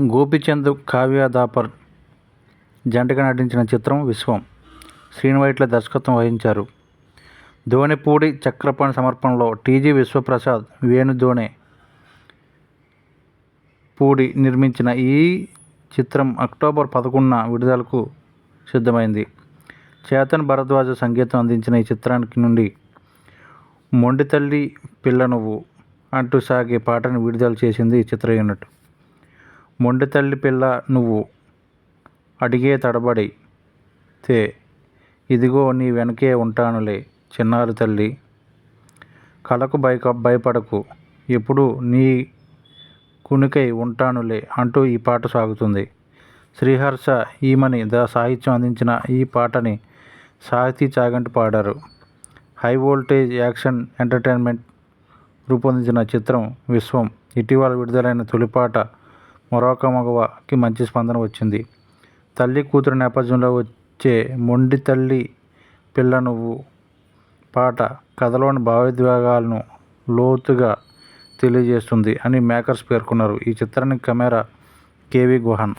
గోపీచంద్ కావ్య దాపర్ జంటగా నటించిన చిత్రం విశ్వం. శ్రీనివైట్ల దర్శకత్వం వహించారు. ధోనిపూడి చక్రపాణి సమర్పణలో టీజీ విశ్వప్రసాద్ వేణు ధోని పూడి నిర్మించిన ఈ చిత్రం అక్టోబర్ పదకొండున విడుదలకు సిద్ధమైంది. చేతన్ భరద్వాజ సంగీతం అందించిన ఈ చిత్రానికి నుండి మొండితల్లి పిల్ల నువ్వు అంటూ సాగే పాటను విడుదల చేసింది ఈ చిత్ర యూనిట్. మొండి తల్లి పిల్ల నువ్వు అడిగే తడబడి తే ఇదిగో నీ వెనకే ఉంటానులే చిన్నారి తల్లి. కలకు భయక భయపడకు. ఎప్పుడు నీ కునికై ఉంటానులే అంటూ ఈ పాట సాగుతుంది. శ్రీహర్ష ఈమని ద సాహిత్యం అందించిన ఈ పాటని సాహితీ చాగంటి పాడారు. హై వోల్టేజ్ యాక్షన్ ఎంటర్టైన్మెంట్ రూపొందించిన చిత్రం విశ్వం. ఇటీవల విడుదలైన తొలిపాట మరొక మగవకి మంచి స్పందన వచ్చింది. తల్లి కూతురు నేపథ్యంలో వచ్చే మొండి తల్లి పిల్ల నువ్వు పాట కథలోని భావోద్వేగాలను లోతుగా తెలియజేస్తుంది అని మేకర్స్ పేర్కొన్నారు. ఈ చిత్రానికి కెమెరా కేవి గుహన్.